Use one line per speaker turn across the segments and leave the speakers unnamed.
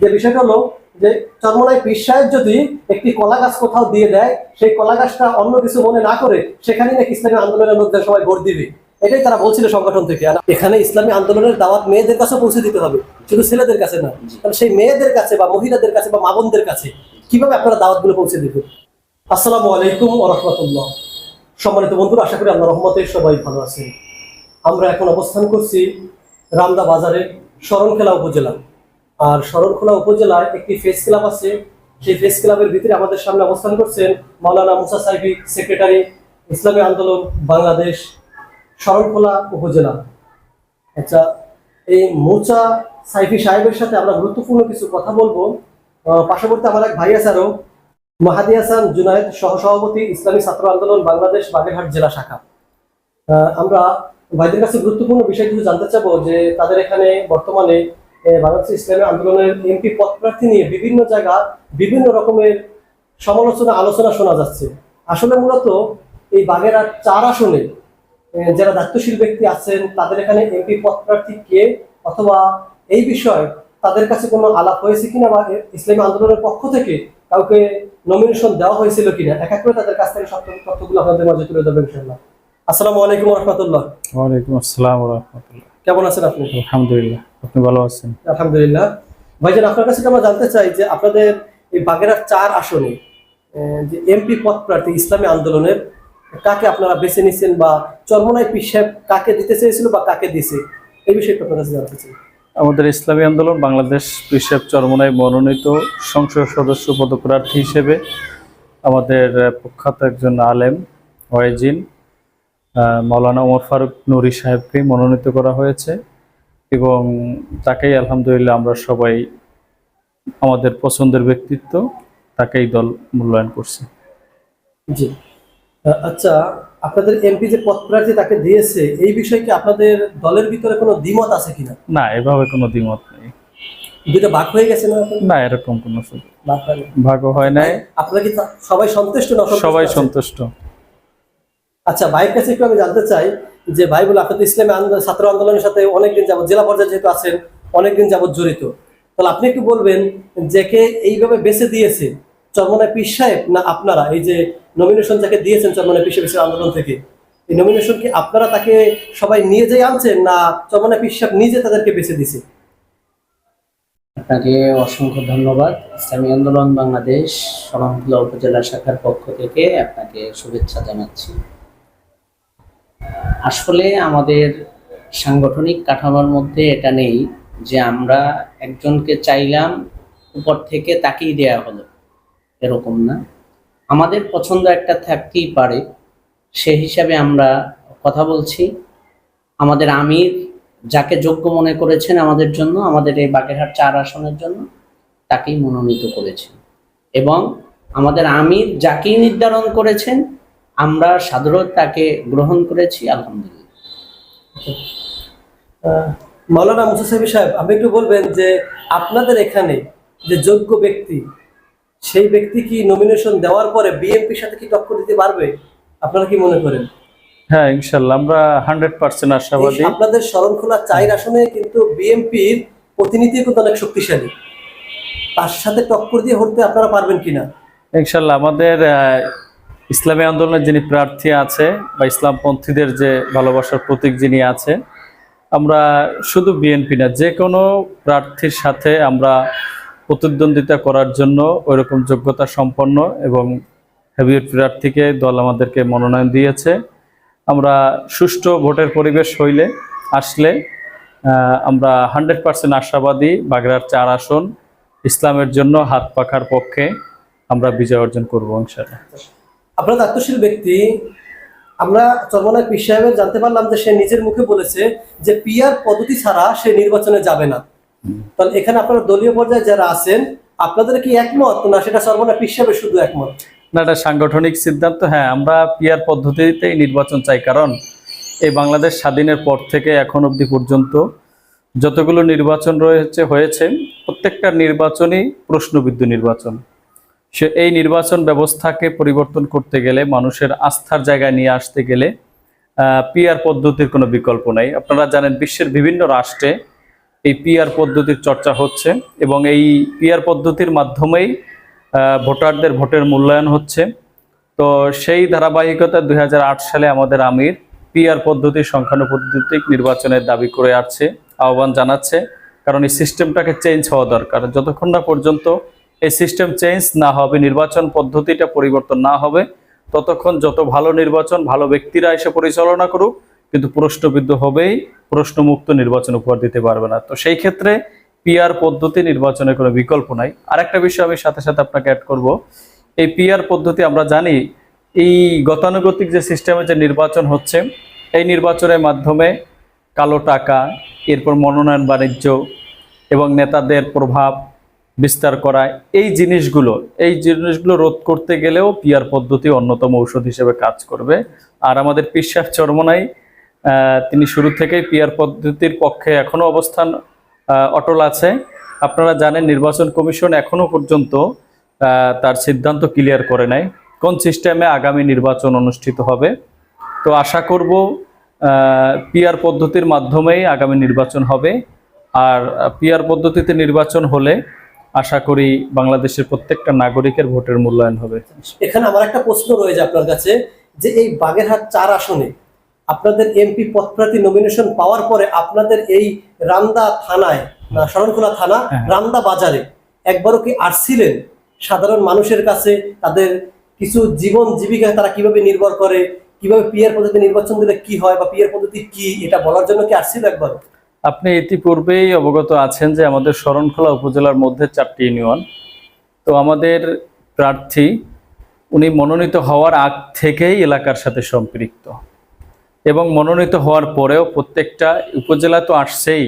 যে বিষয়টা হলো যে চরমনাই পীর সাহেব যদি একটি কলা গাছ কোথাও দিয়ে দেয়, সেই কলা গাছটা অন্য কিছু মনে না করে সেখানে নাকি ইসলামী আন্দোলনের মধ্যে সবাই ভোট দিবে। এটাই তারা বলছিল সংগঠন থেকে। আর এখানে ইসলামী আন্দোলনের দাওয়াত মেয়েদের কাছে পৌঁছে দিতে হবে, শুধু ছেলেদের কাছে না। তাহলে সেই মেয়েদের কাছে বা মহিলাদের কাছে বা মা বোনদের কাছে কীভাবে আপনারা দাওয়াতগুলো পৌঁছে দিবেন? আসসালামু আলাইকুম রহমতুল্লাহ। সম্মানিত বন্ধুরা, আশা করি আল্লাহ রহমতের সবাই ভালো আছেন। আমরা এখন অবস্থান করছি রামদা বাজারে শরণখেলা উপজেলা। আর শরণখোলা উপজেলায় একটি ফেস ক্লাব আছে। সেই ফেস ক্লাবের ভিতরে আমাদের সামনে অবস্থান করছেন মাওলানা মুসা সাইফি সেক্রেটারি ইসলামী আন্দোলন, বাংলাদেশ শরণখোলা উপজেলা। আচ্ছা এই মোচা সাইফি সাহেবের সাথে আমরা গুরুত্বপূর্ণ কিছু কথা বলব। পার্শ্ববর্তী আমার এক ভাই আরও, মাহাদি হাসান জুনায়েদ সহসভাপতি, ইসলামী ছাত্র আন্দোলন, বাংলাদেশ বাগেরহাট জেলা শাখা। আমরা ভাইদের কাছে গুরুত্বপূর্ণ বিষয় কিছু জানতে চাবো যে তাদের এখানে বর্তমানে বাংলাদেশ ইসলামী আন্দোলনের এমপি পদ প্রার্থী নিয়ে বিভিন্ন জায়গা বিভিন্ন রকমের সমালোচনা আলোচনা শোনা যাচ্ছে। আসলে মূলত এই বাগেরহাট চার আসনে যারা দায়িত্বশীল ব্যক্তি আছেন তাদের এখানে এমপি পদ প্রার্থী কে অথবা এই বিষয়ে তাদের কাছে কোনো আলাপ হয়েছে কিনা বা ইসলামী আন্দোলনের পক্ষ থেকে কাউকে নমিনেশন দেওয়া হয়েছিল কিনা এক এক করে তাদের কাছ থেকে সব তথ্যগুলো আপনাদের মাঝে তুলে ধরবেন ইনশাআল্লাহ। আসসালামু আলাইকুম রহমতুল্লাহ।
ওয়ালাইকুম আসসালাম রহমতুল্লাহ।
কেমন আছেন আপনি?
আলহামদুলিল্লাহ। আপনি ভালো আছেন?
আলহামদুলিল্লাহ। ভাইজান আপনার কাছে আমরা জানতে চাই যে আপনাদের এই বাগেরহাট চার আসনে যে এমপি পদ প্রার্থী ইসলামী আন্দোলনের কাকে আপনারা বেছে নিছেন বা চরমনাই পিসাব কাকে দিতে চেয়েছিল বা কাকে দিছে এই বিষয়টা আপনার কাছে জানতে চাই।
আমাদের ইসলামী আন্দোলন বাংলাদেশ পিসেব চরমনায় মনোনীত সংসদ সদস্য পদপ্রার্থী হিসেবে আমাদের প্রখ্যাত একজন আলেম ওয়াইজিন মৌলানা ওমর ফারুক নুরি সাহেবকে মনোনীত করা হয়েছে। এবং তাকেই আলহামদুলিল্লাহ আমরা সবাই আমাদের পছন্দের ব্যক্তিত্ব তাকেই দল মূল্যায়ন করছে।
জি। আচ্ছা আপনাদের এমপি যে পদ প্রার্থী তাকে দিয়েছে এই বিষয়ে কি আপনাদের দলের ভিতরে কোনো দ্বিমত আছে কিনা?
না এভাবে কোনো দ্বিমত নেই।
দুটো ভাগ হয়ে গেছে না?
না এরকম কোনো
ভাগ
হয় নাই।
আপনারা কি সবাই সন্তুষ্ট না
সবাই সন্তুষ্ট।
আচ্ছা ভাইয়ের কাছে একটু আমি জানতে চাই যে ভাই বলে আপনি ইসলামী ছাত্র আন্দোলনের সাথে অনেকদিন যাবত জেলা পর্যায়ে যেহেতু আছেন, অনেকদিন যাবত জড়িত। তাহলে আপনি একটু বলবেন যে কে এইভাবে বেছে দিয়েছে চরমনায় পীর সাহেব না আপনারা? এই যে নমিনেশন যাকে দিয়েছেন চরমনায় পীর সাহেবের আন্দোলন থেকে, এই নমিনেশন কি আপনারা তাকে সবাই নিয়ে যেয়ে আনছেন না চরমনায় পীর সাহেব নিজে তাদেরকে বেছে দিছে
আপনাকে অসংখ্য ধন্যবাদ। ইসলামী আন্দোলন বাংলাদেশ সরমখোলা উপজেলা শাখার পক্ষ থেকে আপনাকে শুভেচ্ছা জানাচ্ছি। আসলে আমাদের সাংগঠনিক কাঠামোর মধ্যে এটা নেই যে আমরা একজনকে চাইলাম উপর থেকে তাকেই দেয়া হলো, এরকম না। আমাদের পছন্দ একটা থাকতেই পারে, সে হিসাবে আমরা কথা বলছি। আমাদের আমির যাকে যোগ্য মনে করেছেন আমাদের জন্য, আমাদের এই বাগেরহাট চার আসনের জন্য, তাকেই মনোনীত করেছেন। এবং আমাদের আমির যাকেই নির্ধারণ করেছেন আমরা সাধারণত তাকে গ্রহণ করেছি আলহামদুলিল্লাহ।
আহ, মাওলানা মুসা সাহেব সাহেব আপনি একটু বলবেন যে আপনাদের এখানে যে যোগ্য ব্যক্তি সেই ব্যক্তি কি নমিনেশন দেওয়ার পরে বিএনপির সাথে কি টক্কর দিতে পারবে? আপনারা কি মনে করেন?
হ্যাঁ ইনশাল্লাহ আমরা হান্ড্রেড পার্সেন্ট আশাবাদী।
আপনাদের শরণখোলা চাইর আসনে কিন্তু বিএনপির প্রতিনিধি কিন্তু অনেক শক্তিশালী। তার সাথে টক্কর দিয়ে হতে আপনারা পারবেন কিনা?
ইনশাল্লাহ আমাদের আহ, ইসলামী আন্দোলনের যিনি প্রার্থী আছে বা ইসলামপন্থীদের যে ভালোবাসার প্রতীক যিনি আছে আমরা শুধু বিএনপি না, যে কোনো প্রার্থীর সাথে আমরা প্রতিদ্বন্দ্বিতা করার জন্য ওইরকম যোগ্যতা সম্পন্ন এবং হেভিওয়েট প্রার্থীকে দল আমাদেরকে মনোনয়ন দিয়েছে। আমরা সুষ্ঠু ভোটের পরিবেশ হইলে, আসলে আমরা হান্ড্রেড পার্সেন্ট আশাবাদী বাগড়ার চার আসন, ইসলামের জন্য হাত পাখার পক্ষে আমরা বিজয় অর্জন করব ইনশাল্লাহ
আপনারা দায়িত্বশীল ব্যক্তি, আমরা চরমনায় পীর সাহেবের জানতে পারলাম যে সে নিজের মুখে বলেছে যে পিয়ার পদ্ধতি ছাড়া সে নির্বাচনে যাবে না। তাহলে এখানে আপনারা দলীয় পর্যায়ে যারা আছেন, আপনাদের কি একমত? না, সেটা চরমনায় পীর সাহেবের শুধু একমত?
না, এটা সাংগঠনিক সিদ্ধান্ত হ্যাঁ আমরা পিয়ার পদ্ধতিতেই নির্বাচন চাই, কারণ এই বাংলাদেশ স্বাধীনের পর থেকে এখন অবধি পর্যন্ত যতগুলো নির্বাচন রয়েছে, হয়েছে, প্রত্যেকটা নির্বাচনই প্রশ্নবিদ্ধ নির্বাচন। সে এই নির্বাচন ব্যবস্থাকে পরিবর্তন করতে গেলে, মানুষের আস্থার জায়গায় নিয়ে আসতে গেলে পিয়ার পদ্ধতির কোনো বিকল্প নাই। আপনারা জানেন বিশ্বের বিভিন্ন রাষ্ট্রে এই পিআর পদ্ধতির চর্চা হচ্ছে এবং এই পিআর পদ্ধতির মাধ্যমেই ভোটারদের ভোটের মূল্যায়ন হচ্ছে। তো সেই ধারাবাহিকতা দু হাজার আট সালে আমাদের আমির পিআর পদ্ধতি সংখ্যানুপদ্ধতিক নির্বাচনের দাবি করে আসছে, আহ্বান জানাচ্ছে। কারণ এই সিস্টেমটাকে চেঞ্জ হওয়া দরকার। যতক্ষণ না পর্যন্ত এই সিস্টেম চেঞ্জ না হবে, নির্বাচন পদ্ধতিটা পরিবর্তন না হবে, ততক্ষণ যত ভালো নির্বাচন, ভালো ব্যক্তিরা এসে পরিচালনা করুক, কিন্তু প্রশ্নবিদ্ধ হবেই, প্রশ্নমুক্ত নির্বাচন উপহার দিতে পারবে না। তো সেই ক্ষেত্রে পিআর পদ্ধতি নির্বাচনের কোনো বিকল্প নাই। আরেকটা বিষয় আমি সাথে সাথে আপনাকে অ্যাড করব। এই পিআর পদ্ধতি আমরা জানি, এই গতানুগতিক যে সিস্টেমে যে নির্বাচন হচ্ছে, এই নির্বাচনের মাধ্যমে কালো টাকা, এরপর মনোনয়ন বাণিজ্য এবং নেতাদের প্রভাব বিস্তার করা এই জিনিসগুলো এই জিনিসগুলো রোধ করতে গেলেও পিয়ার পদ্ধতি অন্যতম ঔষধ হিসেবে কাজ করবে। আর আমাদের পিসাব চরমনাই তিনি শুরু থেকেই পিয়ার পদ্ধতির পক্ষে এখনও অবস্থান অটল আছে। আপনারা জানেন নির্বাচন কমিশন এখনও পর্যন্ত তার সিদ্ধান্ত ক্লিয়ার করে নাই, কোন সিস্টেমে আগামী নির্বাচন অনুষ্ঠিত হবে। তো আশা করব পিয়ার পদ্ধতির মাধ্যমেই আগামী নির্বাচন হবে। আর পিয়ার পদ্ধতিতে নির্বাচন হলে আশা করি বাংলাদেশের প্রত্যেকটা নাগরিকের ভোটের মূল্যায়ন হবে।
এখানে আমার একটা প্রশ্ন রয়েছে আপনার কাছে যে এই বাগেরহাট চার আসনে আপনাদের এমপি পদপ্রার্থী নমিনেশন পাওয়ার পরে আপনাদের এই রামদা থানায় শরণখোলা থানা
হ্যাঁ।
রামদা বাজারে একবারও কি আসছিলেন? সাধারণ মানুষের কাছে তাদের কিছু জীবন জীবিকা তারা কীভাবে নির্ভর করে কীভাবে পিয়ার পদ্ধতি নির্বাচন দিলে কি হয় বা পিয়ার পদ্ধতি কি এটা বলার জন্য কি আসছিল একবার?
আপনি ইতিপূর্বেই অবগত আছেন যে আমাদের শরণখোলা উপজেলার মধ্যে চারটি ইউনিয়ন। তো আমাদের প্রার্থী, উনি মনোনীত হওয়ার আগ থেকেই এলাকার সাথে সম্পৃক্ত। এবং মনোনীত হওয়ার পরেও প্রত্যেকটা উপজেলা তো আসছেই।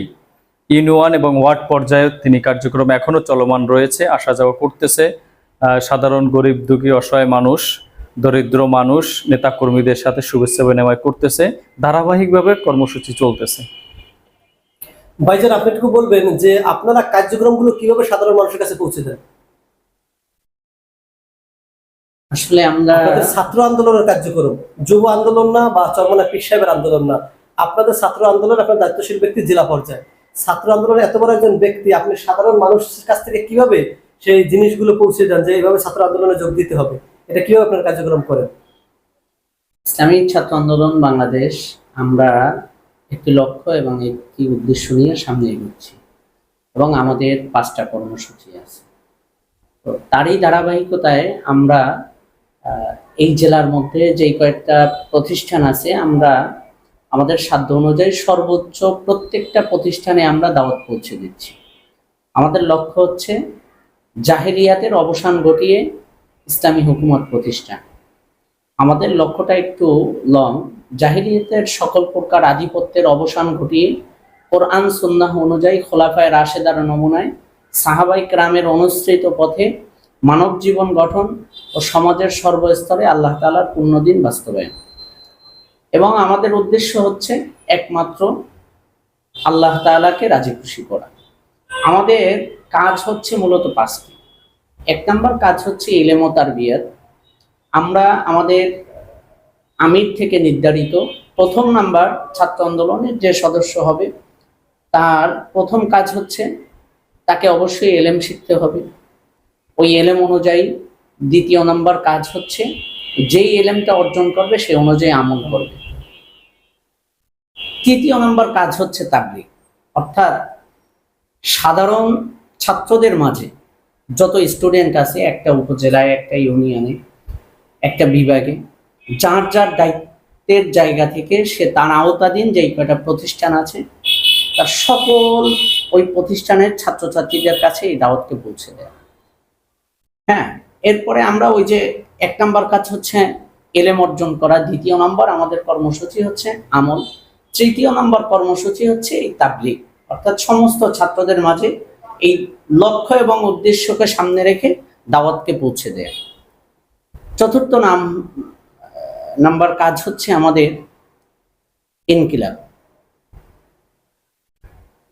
ইউনিয়ন এবং ওয়ার্ড পর্যায়ে তিনি কার্যক্রম এখনও চলমান রয়েছে, আসা যাওয়া করতেছে। সাধারণ গরিব, দুঃখী, অসহায় মানুষ, দরিদ্র মানুষ, নেতাকর্মীদের সাথে শুভেচ্ছা বিনিময় করতেছে। ধারাবাহিকভাবে কর্মসূচি চলতেছে।
ভাইজান আপনি একটু বলবেন যে আপনারা কার্যক্রমগুলো কীভাবে সাধারণ মানুষের কাছে পৌঁছে দেন?
আসলে আমরা
ছাত্র আন্দোলনের কার্যক্রম যুব আন্দোলন না বা চরমনা পীর সাহেবের আন্দোলন না। আপনাদের ছাত্র আন্দোলন আপনার দায়িত্বশীল ব্যক্তি জেলা পর্যায়ে। ছাত্র আন্দোলনের এত বড় একজন ব্যক্তি আপনি সাধারণ মানুষের কাছ থেকে কীভাবে সেই জিনিসগুলো পৌঁছে দেন যে এইভাবে ছাত্র আন্দোলনে যোগ দিতে হবে? এটা কীভাবে আপনার কার্যক্রম করেন?
ইসলামী ছাত্র আন্দোলন বাংলাদেশ আমরা একটি লক্ষ্য এবং একটি উদ্দেশ্য নিয়ে সামনে এগোচ্ছি এবং আমাদের পাঁচটা কর্মসূচি আছে। তো তারই ধারাবাহিকতায় আমরা এই জেলার মধ্যে যে কয়েকটা প্রতিষ্ঠান আছে, আমরা আমাদের সাধ্য অনুযায়ী সর্বোচ্চ প্রত্যেকটা প্রতিষ্ঠানে আমরা দাওয়াত পৌঁছে দিচ্ছি। আমাদের লক্ষ্য হচ্ছে জাহেরিয়াতের অবসান ঘটিয়ে ইসলামী হুকুমত প্রতিষ্ঠা। আমাদের লক্ষ্যটা একটু লং জাহিলিয়াতের সকল প্রকার আধিপত্যের অবসান ঘটিয়ে কোরআন, সুন্নাহ অনুযায়ী খোলাফায় রাশেদার নমুনায় সাহাবাই ক্রামের অনুসৃত পথে মানব জীবন গঠন ও সমাজের সর্বস্তরে আল্লাহ তালার পুণ্যদিন বাস্তবায়ন। এবং আমাদের উদ্দেশ্য হচ্ছে একমাত্র আল্লাহ তাআলাকে রাজি খুশি করা। আমাদের কাজ হচ্ছে মূলত পাঁচটি। এক নম্বর কাজ হচ্ছে ইলেমো তারবিয়াত। আমরা আমাদের আমির থেকে নির্ধারিত প্রথম নাম্বার ছাত্র আন্দোলনের যে সদস্য হবে, তার প্রথম কাজ হচ্ছে তাকে অবশ্যই এলএম শিখতে হবে। ওই এলএম অনুযায়ী দ্বিতীয় নাম্বার কাজ হচ্ছে যেই এলএমটা অর্জন করবে সে অনুযায়ী আমল করবে। তৃতীয় নাম্বার কাজ হচ্ছে তাবলিগ। অর্থাৎ সাধারণ ছাত্রদের মাঝে যত স্টুডেন্ট আছে, একটা উপজেলায়, একটা ইউনিয়নে একটা বিভাগে যার যার দায়িত্বের জায়গা থেকে সে তার আওতাধীন যেই কয়টা প্রতিষ্ঠান আছে, তার সকল ওই প্রতিষ্ঠানের ছাত্রছাত্রীদের কাছে এই দাওয়াতকে পৌঁছে দেয়। হ্যাঁ এরপরে আমরা ওই যে এক নাম্বার কাজ হচ্ছে এলেম অর্জন করা, দ্বিতীয় নাম্বার আমাদের কর্মসূচি হচ্ছে আমল, তৃতীয় নাম্বার কর্মসূচি হচ্ছে এই তাবলিগ। অর্থাৎ সমস্ত ছাত্রদের মাঝে এই লক্ষ্য এবং উদ্দেশ্যকে সামনে রেখে দাওয়াতকে পৌঁছে দেয়। চতুর্থ নাম নাম্বার কাজ হচ্ছে আমাদের ইনকিলাব।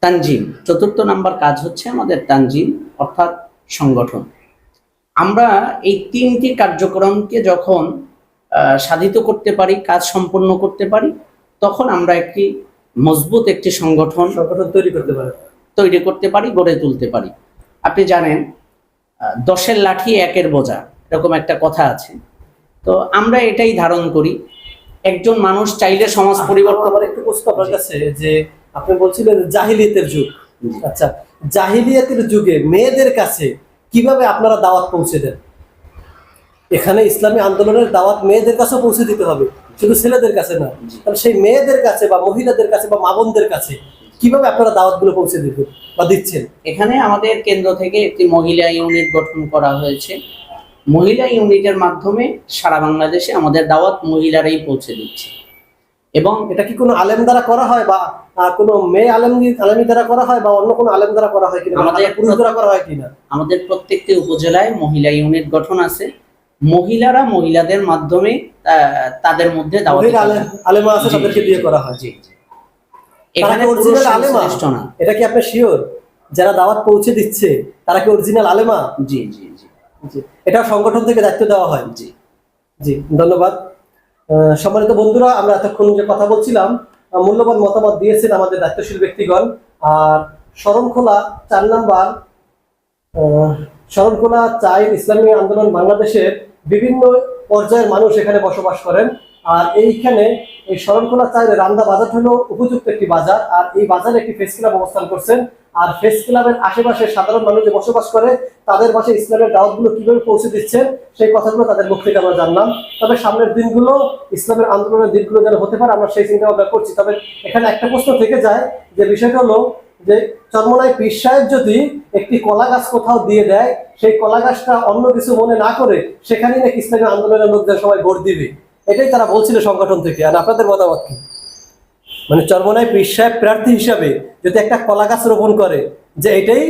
তানজিম চতুর্থ নাম্বার কাজ হচ্ছে আমাদের তানজিম অর্থাৎ সংগঠন। আমরা এই তিনটি কার্যক্রমকে যখন সাধিত করতে পারি কাজ সম্পন্ন করতে পারি তখন আমরা একটি মজবুত একটি সংগঠন
সংগঠন তৈরি করতে পারেন
তৈরি করতে পারি গড়ে তুলতে পারি। আপনি জানেন দশের লাঠি একের বোঝা এরকম একটা কথা আছে। তো আমরা এটাই ধারণ করি। একজন মানুষ চাইলে সমাজ পরিবর্তন
আমার একটু প্রশ্ন আপনার কাছে যে আপনি বলছিলেন জাহিলিয়াতের যুগ। আচ্ছা জাহিলিয়াতের যুগে মেয়েদের কাছে কীভাবে আপনারা দাওয়াত পৌঁছে দেন? এখানে ইসলামী আন্দোলনের দাওয়াত মেয়েদের কাছেও পৌঁছে দিতে হবে শুধু ছেলেদের কাছে না। তাহলে সেই মেয়েদের কাছে বা মহিলাদের কাছে বা মা বোনদের কাছে কীভাবে আপনারা দাওয়াতগুলো পৌঁছে দিবেন বা দিচ্ছেন?
এখানে আমাদের কেন্দ্র থেকে একটি মহিলা ইউনিট গঠন করা হয়েছে। মহিলা ইউনিটের মাধ্যমে সারা বাংলাদেশে আমাদের দাওয়াত মহিলারাই পৌঁছে দিচ্ছে। এবং
এটা কি কোনো আলেম দ্বারা করা হয় বা কোনো মেয়ে আলেম আলেমী দ্বারা করা হয় বা অন্য কোনো আলেম দ্বারা করা হয় কিনা
আমাদের-
পুরুষ দ্বারা করা হয় কিনা?
আমাদের প্রত্যেকটি উপজেলায় মহিলা ইউনিট গঠন আছে। মহিলারা মহিলাদের মাধ্যমে তাদের মধ্যে দাওয়াতি
আলেম আছে তাদেরকে
জি,
করা হয়।
জি জি। এখানে
অরিজিনাল আলেমা? এটা কি আপনি শিওর যারা দাওয়াত পৌঁছে দিচ্ছে তারা কি অরিজিনাল আলেমা?
জি জি জি।
জি। এটা সংগঠন থেকে দায়িত্ব দেওয়া হয়।
জি।
জি, ধন্যবাদ। সম্মানিত বন্ধুরা, আমরা এতক্ষণ যে কথা বলছিলাম মূল্যবান মতামত দিয়েছেন আমাদের দায়িত্বশীল ব্যক্তিগণ। আর শরণখোলা চার নাম্বার শরণখোলা চাই ইসলামী আন্দোলন বাংলাদেশের বিভিন্ন পর্যায়ের মানুষ এখানে বসবাস করেন। আর এইখানে এই শরণখোলা চাইলে রান্দা বাজার হলো উপযুক্ত একটি বাজার। আর এই বাজারে একটি ফেস ক্লাব অবস্থান করছেন। আর ফেস ক্লাবের আশেপাশে সাধারণ মানুষ যে বসবাস করে, তাদের পাশে ইসলামের দাওয়াতগুলো কীভাবে পৌঁছে দিচ্ছেন, সেই কথাগুলো তাদের মুখ থেকে আমরা জানলাম। তবে সামনের দিনগুলো, ইসলামের আন্দোলনের দিনগুলো যেন হতে পারে, আমরা সেই চিন্তা ভাবনা করছি। তবে এখানে একটা প্রশ্ন থেকে যায়, যে বিষয়টা হলো যে চর্মনায় পীর সাহেব যদি একটি কলা গাছ কোথাও দিয়ে দেয়, সেই কলা গাছটা অন্য কিছু মনে না করে, সেখানেই নাকি ইসলামী আন্দোলনের লোকদের সবাই ভোট দিবে। এটাই তারা বলছিল সংগঠন থেকে। আর আপনাদের মতামত কি? মানে চর্মনায় পীর সাহেব প্রার্থী হিসাবে যদি একটা কলা গাছ রোপণ করে যে এটাই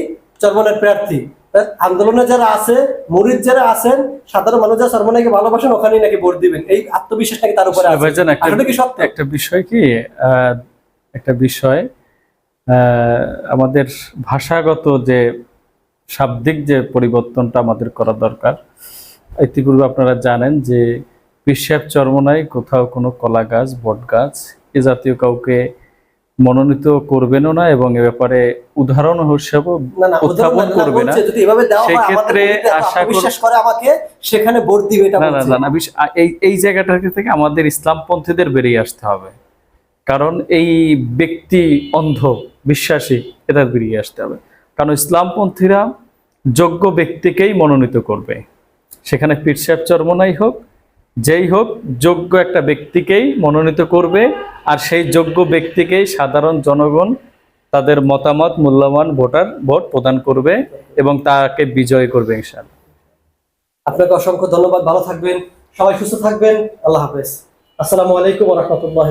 চর্মনায় প্রার্থী। আন্দোলনে যারা আছে মুরিদ যারা আছেন সাধারণ মানুষ যারা চর্মনাইকে ভালোবাসেন ওখানেই নাকি ভোট দিবেন। এই আত্মবিশ্বাস নাকি তার উপরে আসলে কি সত্য?
একটা বিষয় কি আহ, একটা বিষয় আমাদের ভাষাগত যে শাব্দিক যে পরিবর্তনটা আমাদের করা দরকার ইতিপূর্বে আপনারা জানেন যে পিসাব চর্মনায় কোথাও কোনো কলা গাছ বট গাছ এ জাতীয় কাউকে মনোনীত করবেনও না এবং এ ব্যাপারে উদাহরণ হিসেবে উত্থাপন করবে না। সেক্ষেত্রে আশা করে
আমাকে সেখানে ভোট দিবে
না না না এই এই জায়গাটা থেকে আমাদের ইসলামপন্থীদের বেরিয়ে আসতে হবে। কারণ এই ব্যক্তি অন্ধ বিশ্বাসী এটা বেরিয়ে আসতে হবে। কারণ ইসলামপন্থীরা যোগ্য ব্যক্তিকেই মনোনীত করবে। সেখানে পীর সাহেব চরমনাই হোক যেই হোক, যোগ্য একটা ব্যক্তিকেই মনোনীত করবে আর সেই যোগ্য ব্যক্তিকেই সাধারণ জনগণ তাদের মতামত, মূল্যবান ভোটার ভোট প্রদান করবে এবং তাকে বিজয় করবে ইনশাল
আপনাকে অসংখ্য ধন্যবাদ, ভালো থাকবেন, সবাই সুস্থ থাকবেন, আল্লাহ হাফেজ। আসসালামু আলাইকুম রহমতুল্লাহ